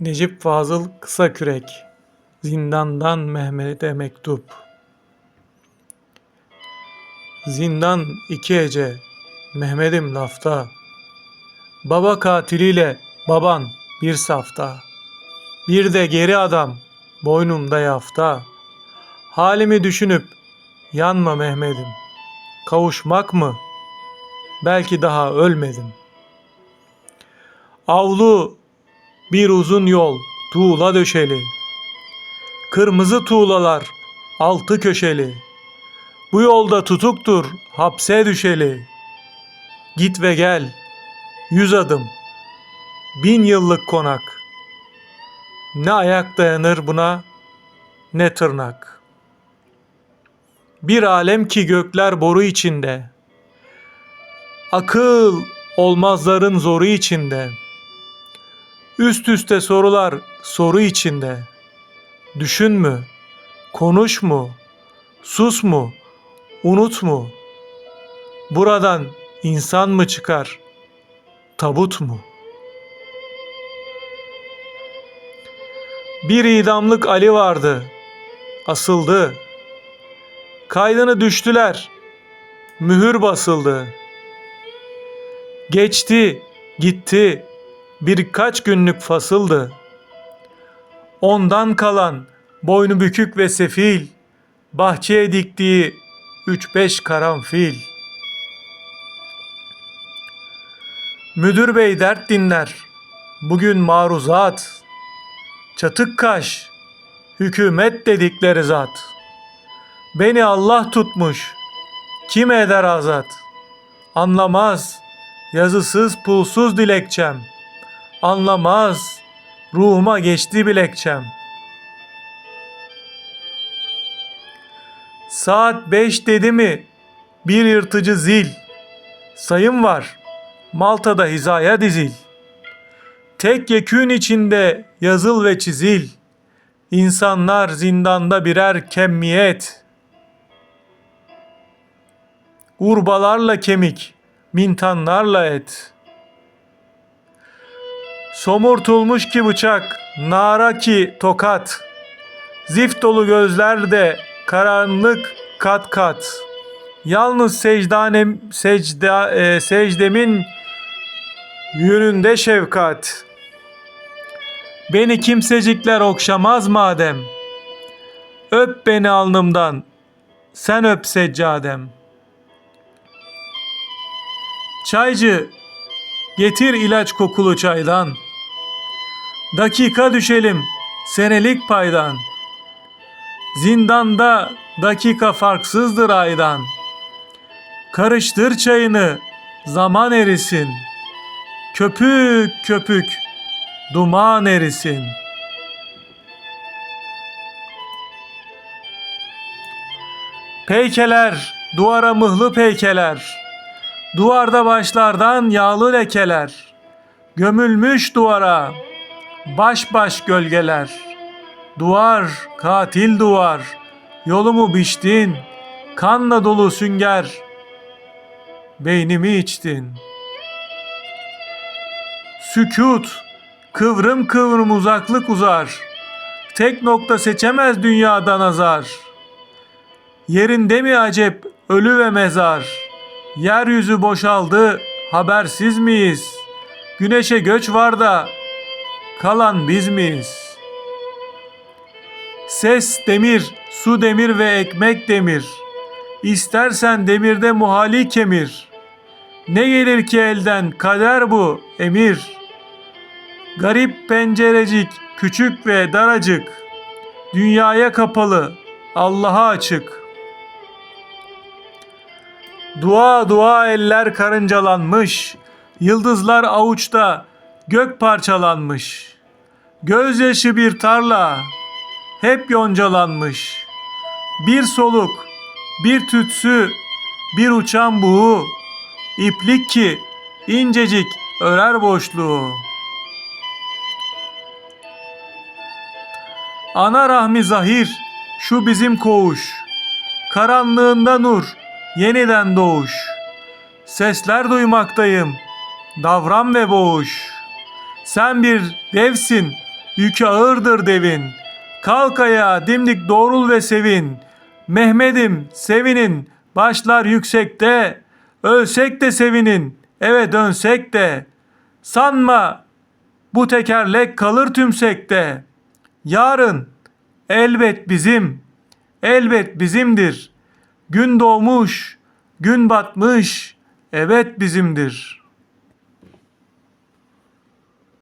Necip Fazıl Kısakürek Zindandan Mehmet'e Mektup Zindan iki ece Mehmet'im lafta Baba katiliyle baban bir safta Bir de geri adam boynumda yafta Halimi düşünüp yanma Mehmet'im Kavuşmak mı? Belki daha ölmedim. Avlu bir uzun yol tuğla döşeli. Kırmızı tuğlalar altı köşeli. Bu yolda tutuktur hapse düşeli. Git ve gel yüz adım. Bin yıllık konak. Ne ayak dayanır buna ne tırnak. Bir alem ki gökler boru içinde. Akıl olmazların zoru içinde. Üst üste sorular soru içinde. Düşün mü? Konuş mu? Sus mu? Unut mu? Buradan insan mı çıkar? Tabut mu? Bir idamlık Ali vardı. Asıldı. Kaydını düştüler. Mühür basıldı. Geçti, gitti. Birkaç günlük fasıldı. Ondan kalan boynu bükük ve sefil, bahçeye diktiği üç beş karanfil. Müdür bey dert dinler, bugün maruzat, çatık kaş, hükümet dedikleri zat. Beni Allah tutmuş, kim eder azat? Anlamaz, yazısız pulsuz dilekçem. Anlamaz, ruhuma geçti bilekçem. Saat beş dedi mi bir yırtıcı zil. Sayım var, Malta'da hizaya dizil. Tek yekün içinde yazıl ve çizil. İnsanlar zindanda birer kemmiyet. Urbalarla kemik, mintanlarla et. Somurtulmuş ki bıçak, nara ki tokat. Zift dolu gözlerde karanlık kat kat. Yalnız secdanem, secda, e, secdemin yönünde şefkat. Beni kimsecikler okşamaz madem. Öp beni alnımdan, sen öp seccadem. Çaycı, getir ilaç kokulu çaydan. Dakika düşelim senelik paydan. Zindanda dakika farksızdır aydan. Karıştır çayını, zaman erisin. Köpük köpük, duman erisin. Peykeler, duvara mıhlı peykeler. Duvarda başlardan yağlı lekeler. Gömülmüş duvara baş baş gölgeler. Duvar, katil duvar. Yolumu biçtin, kanla dolu sünger. Beynimi içtin. Sükut, kıvrım kıvrım uzaklık uzar. Tek nokta seçemez dünyadan azar. Yerinde mi acep ölü ve mezar? Yeryüzü boşaldı, habersiz miyiz? Güneşe göç var da kalan biz miyiz? Ses demir, su demir ve ekmek demir. İstersen demirde muhali kemir. Ne gelir ki elden kader bu emir. Garip pencerecik küçük ve daracık. Dünyaya kapalı, Allah'a açık. Dua dua eller karıncalanmış, yıldızlar avuçta, gök parçalanmış. Gözyaşı bir tarla, hep yoncalanmış. Bir soluk, bir tütsü, bir uçan buğu, iplik ki incecik örer boşluğu. Ana rahmi zahir, şu bizim koğuş. Karanlığında nur, yeniden doğuş. Sesler duymaktayım, davran ve boğuş. Sen bir devsin, Yükü ağırdır devin. Kalk ayağa dimdik doğrul ve sevin. Mehmet'im sevinin. Başlar yüksekte. Ölsek de sevinin. Eve dönsek de. Sanma bu tekerlek kalır tümsekte. Yarın elbet bizim, elbet bizimdir. Gün doğmuş, gün batmış, evet bizimdir.''